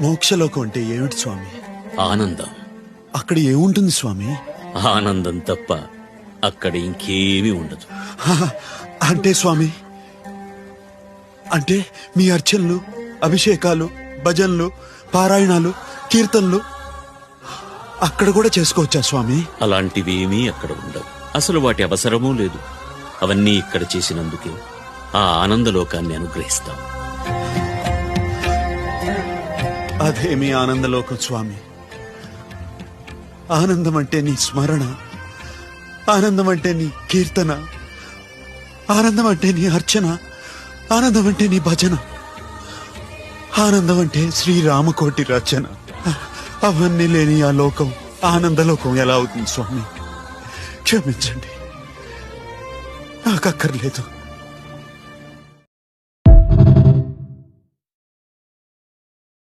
మోక్షలోకం అంటే ఏమిటి స్వామి? ఆనందం. అక్కడ ఏముంటుంది స్వామి? ఆనందం తప్ప అక్కడ ఇంకేమీ ఉండదు. అంటే స్వామి అంటే మీ అర్చనలు అభిషేకాలు భజనలు పారాయణాలు కీర్తనలు అక్కడ కూడా చేసుకోవచ్చా స్వామి? అలాంటివేమీ అక్కడ ఉండవు. అసలు వాటి అవసరమూ లేదు. అవన్నీ ఇక్కడ చేసినందుకే ఆ ఆనందలోకాన్ని అనుగ్రహిస్తాం. అదేమి ఆనందలోకం స్వామి. ఆనందం అంటే నీ స్మరణ ఆనందం అంటే నీ కీర్తన ఆనందం అంటే నీ అర్చన ఆనందం అంటే నీ భజన ఆనందం అంటే శ్రీరామకోటి రచన. అవన్నీ లేని ఆ లోకం ఆనందలోకం ఎలా అవుతుంది స్వామి? క్షమించండి. నాకు అక్కర్లేదు